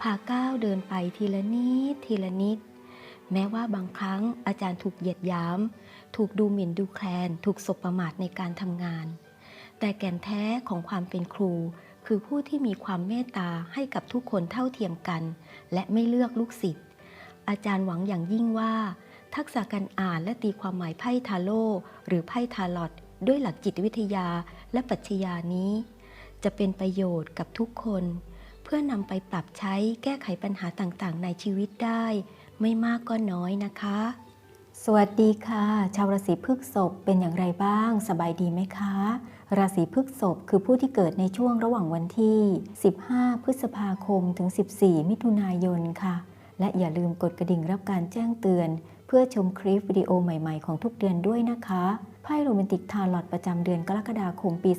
พาก้าวเดินไปทีละนิดทีละนิด แม้ว่าบางครั้งอาจารย์ถูกเหยียดหยาม ถูกดูหมิ่นดูแคลน ถูกสบประมาทในการทำงาน แต่แก่นแท้ของความเป็นครู คือผู้ที่มีความเมตตาให้กับทุกคนเท่าเทียมกัน และไม่เลือกลูกศิษย์ อาจารย์หวังอย่างยิ่งว่า ทักษะการอ่านและตีความหมายไพ่ทาโร่หรือไพ่ทาลอตด้วยหลักจิตวิทยาและปรัชญานี้ จะเป็นประโยชน์กับทุกคน พื่อนำไปปรับใช้แก้ไขปัญหาต่างๆ ในชีวิตได้ ไม่มากก็น้อยนะคะ สวัสดีค่ะ ชาวราศีพฤษภเป็นอย่างไรบ้าง สบายดีไหมคะ ราศีพฤษภคือผู้ที่เกิดในช่วงระหว่างวันที่ 15 พฤษภาคมถึง 14 มิถุนายนค่ะ และอย่าลืมกดกระดิ่งรับการแจ้งเตือน เพื่อชมคลิปวิดีโอใหม่ ๆ ของทุกเดือนด้วยนะคะ ไพ่โรแมนติกทาร์ลอตประจำเดือนกรกฎาคมปี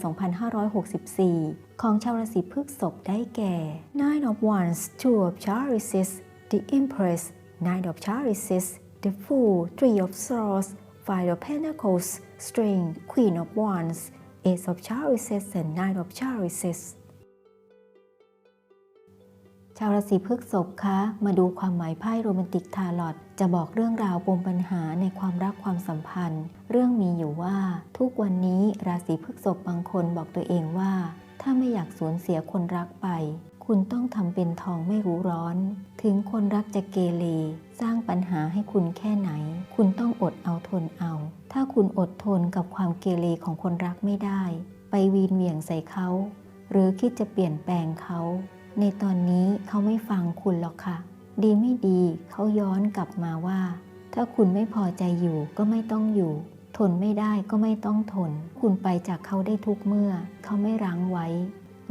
2564 ของชาวราศีพฤษภได้แก่ Nine of Wands Two of Chalices The Empress Nine of Chalices The Fool Three of Swords Five of Pentacles String Queen of Wands Ace of Chalices and Nine of Chalices ชาวราศีพฤษภคะ มาดูความหมายไพ่โรแมนติกทาลอตจะบอกเรื่องราวปมปัญหาในความรักความสัมพันธ์ เรื่องมีอยู่ว่า ทุกวันนี้ราศีพฤษภบางคนบอกตัวเองว่า ถ้าไม่อยากสูญเสียคนรักไป คุณต้องทำเป็นทองไม่รู้ร้อน ถึงคนรักจะเกเรสร้างปัญหาให้คุณแค่ไหน คุณต้องอดเอาทนเอา ถ้าคุณอดทนกับความเกเรของคนรักไม่ได้ ไปวีนเหวี่ยงใส่เขา หรือคิดจะเปลี่ยนแปลงเขา ในตอนนี้เขาไม่ฟังคุณหรอกค่ะ ดีไม่ดีเขาย้อนกลับมาว่า ถ้าคุณไม่พอใจอยู่ก็ไม่ต้องอยู่ ทนไม่ได้ก็ไม่ต้องทน คุณไปจากเขาได้ทุกเมื่อ เขาไม่รั้งไว้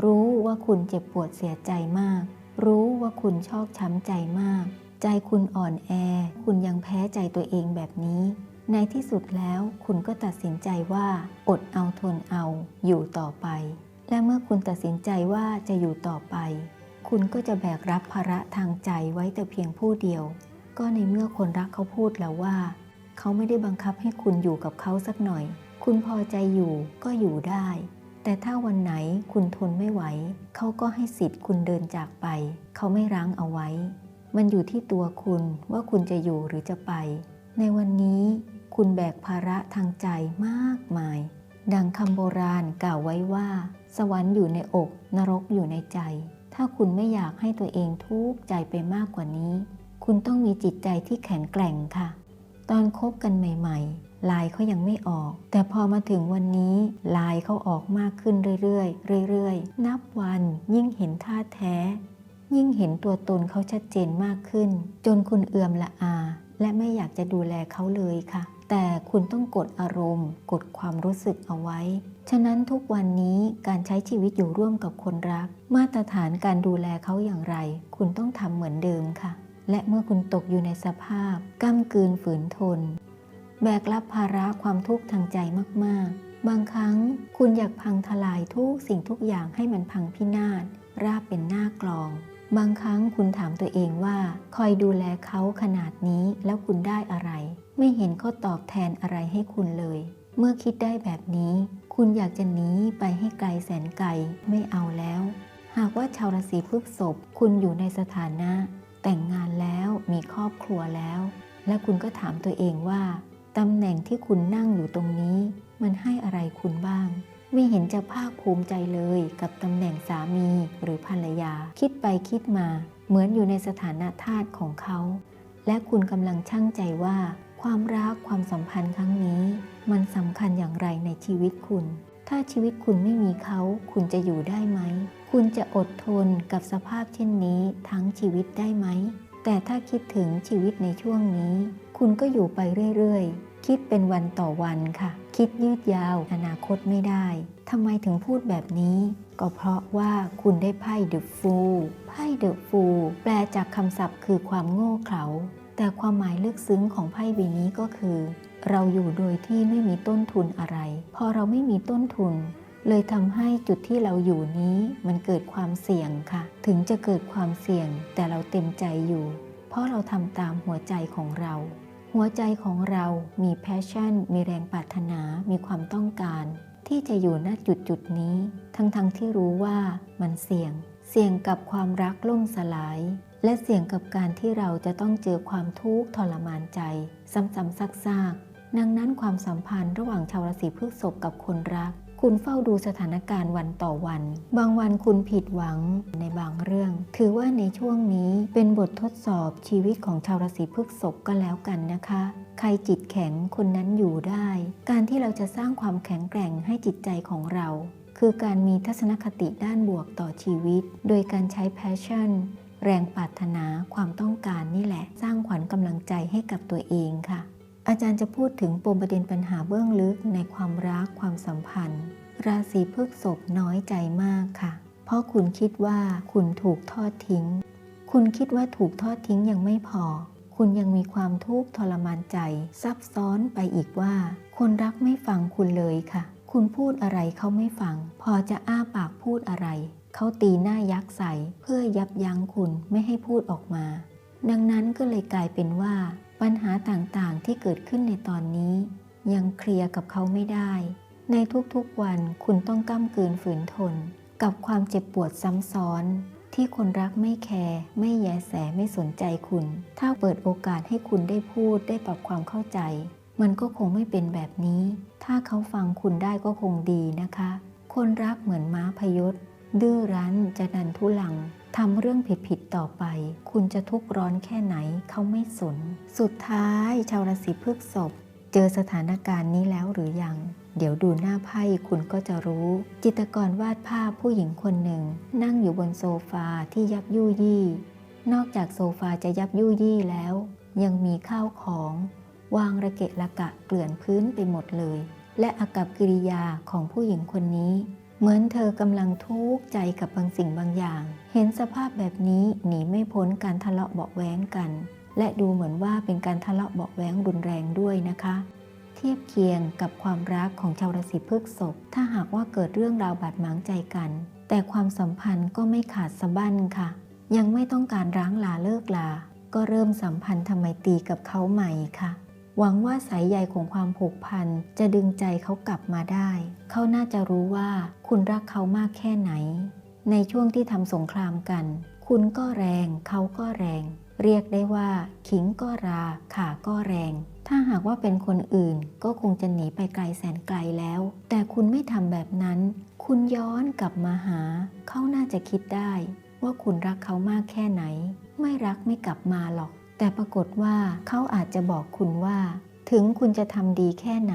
รู้ว่าคุณเจ็บปวดเสียใจมาก รู้ว่าคุณชอกช้ำใจมาก ใจคุณอ่อนแอ คุณยังแพ้ใจตัวเองแบบนี้ ในที่สุดแล้วคุณก็ตัดสินใจว่า อดเอาทนเอาอยู่ต่อไป และเมื่อคุณตัดสินใจว่าจะอยู่ต่อไป คุณก็จะแบกรับภาระทางใจไว้แต่เพียงผู้เดียว ก็ในเมื่อคนรักเขาพูดแล้วว่า เขาไม่ได้บังคับให้คุณอยู่กับเขาสักหน่อย คุณพอใจอยู่ก็อยู่ได้ แต่ถ้าวันไหนคุณทนไม่ไหว เขาก็ให้สิทธิ์คุณเดินจากไป เขาไม่รั้งเอาไว้ มันอยู่ที่ตัวคุณว่าคุณจะอยู่หรือจะไป ในวันนี้คุณแบกภาระทางใจมากมาย ดังคำโบราณกล่าวไว้ว่า สวรรค์อยู่ในอก นรกอยู่ในใจ ถ้าคุณไม่อยากให้ตัวเองทุกข์ใจไปมากกว่านี้ คุณต้องมีจิตใจที่แข็งแกร่งค่ะ ตอนคบกันใหม่ๆ ลายเขายังไม่ออก แต่พอมาถึงวันนี้ลายเขาออกมากขึ้นเรื่อยๆเรื่อยๆ นับวันยิ่งเห็นท่าแท้ ยิ่งเห็นตัวตนเขาชัดเจนมากขึ้น จนคุณเอื่อมละอา และไม่อยากจะดูแลเขาเลยค่ะ แต่คุณต้องกดอารมณ์ กดความรู้สึกเอาไว้ ฉะนั้นทุกวันนี้การใช้ชีวิตอยู่ร่วมกับคนรัก มาตรฐานการดูแลเขาอย่างไร คุณต้องทำเหมือนเดิมค่ะ และเมื่อคุณตกอยู่ในสภาพก้ำกืนฝืนทน แบกรับภาระความทุกข์ทางใจมากๆ บางครั้งคุณอยากพังทลายทุกสิ่งทุกอย่างให้มันพังพินาศราบเป็นหน้ากลอง บางครั้งคุณถามตัวเองว่า คอยดูแลเขาขนาดนี้แล้วคุณได้อะไร ไม่เห็นเขาตอบแทนอะไรให้คุณเลย เมื่อคิดได้แบบนี้ คุณอยากจะหนีไปให้ไกลแสนไกลไม่เอาแล้ว หากว่าชาวราศีพฤษภคุณอยู่ในสถานะ แต่งงานแล้วมีครอบครัวแล้ว และคุณก็ถามตัวเองว่าตำแหน่งที่คุณนั่งอยู่ตรงนี้ มันให้อะไรคุณบ้าง ไม่เห็นจะภาคภูมิใจเลยกับตำแหน่งสามีหรือภรรยา คิดไปคิดมา เหมือนอยู่ในสถานะทาสของเขา และคุณกำลังช่างใจว่า ความรักความสัมพันธ์ครั้งนี้ มันสำคัญอย่างไรในชีวิตคุณ ถ้าชีวิตคุณไม่มีเขา คุณจะอยู่ได้ไหม คุณจะอดทนกับสภาพเช่นนี้ทั้งชีวิตได้ไหม แต่ถ้าคิดถึงชีวิตในช่วงนี้ คุณก็อยู่ไปเรื่อยๆ คิดเป็นวันต่อวันค่ะ คิดยืดยาว อนาคตไม่ได้ทำไมถึงพูดแบบนี้ ก็เพราะว่าคุณได้ไพ่เดอะฟูลไพ่เดอะฟูลแปลจากคำศัพท์คือความโง่เขลาแต่ความหมายลึกซึ้งของไพ่ใบนี้ก็คือ เราอยู่โดยที่ไม่มีต้นทุนอะไร พอเราไม่มีต้นทุน เลยทำให้จุดที่เราอยู่นี้มันเกิดความเสี่ยงค่ะ ถึงจะเกิดความเสี่ยงแต่เราเต็มใจอยู่ เพราะเราทำตามหัวใจของเรา หัวใจของเรามีแพชชั่น มีแรงปรารถนา มีความต้องการ ที่จะอยู่ณจุดจุดนี้ ทั้งๆทที่รู้ว่ามันเสี่ยง เสี่ยงกับความรักล่มสลาย และเสี่ยงกับการที่เราจะต้องเจอความทุกข์ทรมานใจ ซ้ำๆซากๆดังนั้นความสัมพันธ์ระหว่างชาวราศีพฤษภกับคนรัก คุณเฝ้าดูสถานการณ์วันต่อวัน บางวันคุณผิดหวังในบางเรื่อง ถือว่าในช่วงนี้เป็นบททดสอบชีวิตของชาวราศีพฤษภก็แล้วกันนะคะ ใครจิตแข็งคนนั้นอยู่ได้ การที่เราจะสร้างความแข็งแกร่งให้จิตใจของเรา คือการมีทัศนคติด้านบวกต่อชีวิต โดยการใช้แพชชั่นแรงปรารถนาความต้องการนี่แหละ สร้างขวัญกำลังใจให้กับตัวเองค่ะ อาจารย์จะพูดถึงปมประเด็นปัญหาเบื้องลึกในความรักความสัมพันธ์ ราศีพฤษภน้อยใจมากค่ะ เพราะคุณคิดว่าคุณถูกทอดทิ้ง คุณคิดว่าถูกทอดทิ้งยังไม่พอ คุณยังมีความทุกข์ทรมานใจ ซับซ้อนไปอีกว่า คนรักไม่ฟังคุณเลยค่ะ คุณพูดอะไรเขาไม่ฟัง พอจะอ้าปากพูดอะไร เขาตีหน้ายักษ์ใส่เพื่อยับยั้งคุณไม่ให้พูดออกมา ดังนั้นก็เลยกลายเป็นว่า ปัญหาต่างๆที่เกิดขึ้นในตอนนี้ ยังเคลียร์กับเขาไม่ได้ ในทุกๆวันคุณต้องก้ามกืนฝืนทน กับความเจ็บปวดซ้ำซ้อน ที่คนรักไม่แคร์ไม่แยแสไม่สนใจคุณ ถ้าเปิดโอกาสให้คุณได้พูดได้ปรับความเข้าใจ มันก็คงไม่เป็นแบบนี้ ถ้าเขาฟังคุณได้ก็คงดีนะคะ คนรักเหมือนม้าพยศดื้อรั้นจะดันทุลัง ทำเรื่องผิดๆต่อไป คุณจะทุกข์ร้อนแค่ไหนเขาไม่สน สุดท้ายชาวราศีพฤษภเจอสถานการณ์นี้แล้วหรือยัง เดี๋ยวดูหน้าไพ่คุณก็จะรู้ จิตรกรวาดภาพผู้หญิงคนหนึ่ง นั่งอยู่บนโซฟาที่ยับยุยี่นอกจากโซฟาจะยับยุยี่แล้ว ยังมีข้าวของ วางระเกะระกะเกลื่อนพื้นไปหมดเลย และอากับกิริยาของผู้หญิงคนนี้ เหมือนเธอกำลังทุกข์ใจกับบางสิ่งบางอย่าง เห็นสภาพแบบนี้หนีไม่พ้นการทะเลาะเบาแว้งกัน และดูเหมือนว่าเป็นการทะเลาะเบาแว้งรุนแรงด้วยนะคะ เทียบเคียงกับความรักของชาวราศีพฤษภถ้าหากว่าเกิดเรื่องราวบาดหมางใจกัน แต่ความสัมพันธ์ก็ไม่ขาดสะบั้นค่ะ ยังไม่ต้องการร้างลาเลิกลา ก็เริ่มสัมพันธ์ทำไมตีกับเขาใหม่ค่ะ หวังว่าสายใยของความผูกพันจะดึงใจเขากลับมาได้ เขาน่าจะรู้ว่าคุณรักเขามากแค่ไหน ในช่วงที่ทำสงครามกัน คุณก็แรง เขาก็แรง เรียกได้ว่า ขิงก็รา ขาก็แรง ถ้าหากว่าเป็นคนอื่นก็คงจะหนีไปไกลแสนไกลแล้ว แต่คุณไม่ทำแบบนั้น คุณย้อนกลับมาหา เขาน่าจะคิดได้ ว่าคุณรักเขามากแค่ไหน ไม่รักไม่กลับมาหรอก แต่ปรากฏว่าเขาอาจจะบอกคุณว่า ถึงคุณจะทำดีแค่ไหน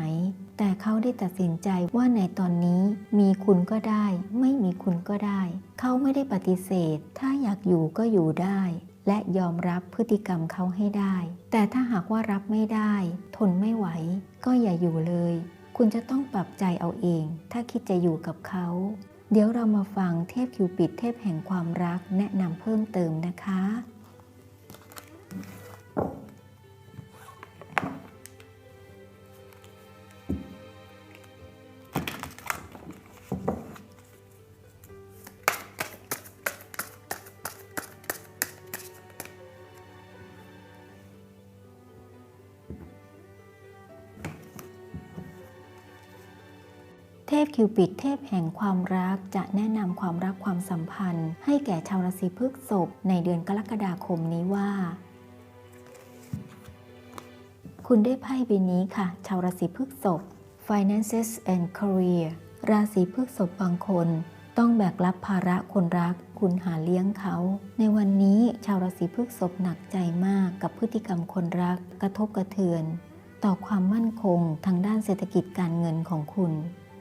แต่เขาได้ตัดสินใจว่าในตอนนี้มีคุณก็ได้ ไม่มีคุณก็ได้ เขาไม่ได้ปฏิเสธ ถ้าอยากอยู่ก็อยู่ได้ และยอมรับพฤติกรรมเขาให้ได้ แต่ถ้าหากว่ารับไม่ได้ ทนไม่ไหว ก็อย่าอยู่เลย คุณจะต้องปรับใจเอาเอง ถ้าคิดจะอยู่กับเขาเดี๋ยวเรามาฟังเทพคิวปิดเทพแห่งความรักแนะนำเพิ่มเติมนะคะ พคิวปิดเทพแห่งความรักจะแนะนำความรักความสัมพันธ์ ให้แก่ชาวราศีพฤษภในเดือนกรกฎาคมนี้ว่า คุณได้ไพ่ใบนี้ค่ะ ชาวราศีพฤษภ finances and career ราศีพฤษภบางคน ต้องแบกรับภาระคนรัก คุณหาเลี้ยงเขา ในวันนี้ชาวราศีพฤษภหนักใจมากกับพฤติกรรมคนรัก กระทบกระเทือน ต่อความมั่นคงทางด้านเศรษฐกิจการเงินของคุณ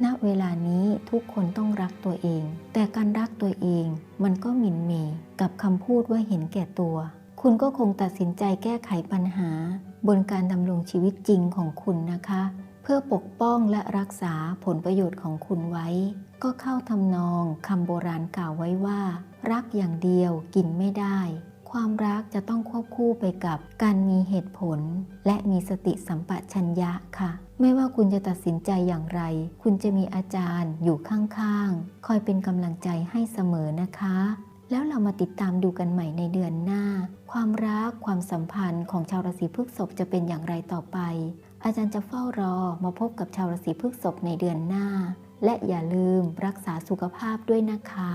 ณเวลานี้ทุกคนต้องรักตัวเอง แต่การรักตัวเองมันก็หมิ่นเมกับคำพูดว่าเห็นแก่ตัว คุณก็คงตัดสินใจแก้ไขปัญหา บนการดำรงชีวิตจริงของคุณนะคะ เพื่อปกป้องและรักษาผลประโยชน์ของคุณไว้ ก็เข้าทำนองคำโบราณกล่าวไว้ว่า รักอย่างเดียวกินไม่ได้ ความรักจะต้องควบคู่ไปกับการมีเหตุผล และมีสติสัมปชัญญะค่ะ ไม่ว่าคุณจะตัดสินใจอย่างไร คุณจะมีอาจารย์อยู่ข้างๆ คอยเป็นกำลังใจให้เสมอนะคะ แล้วเรามาติดตามดูกันใหม่ในเดือนหน้า ความรักความสัมพันธ์ของชาวราศีพฤษภจะเป็นอย่างไรต่อไป อาจารย์จะเฝ้ารอมาพบกับชาวราศีพฤษภในเดือนหน้า และอย่าลืมรักษาสุขภาพด้วยนะคะ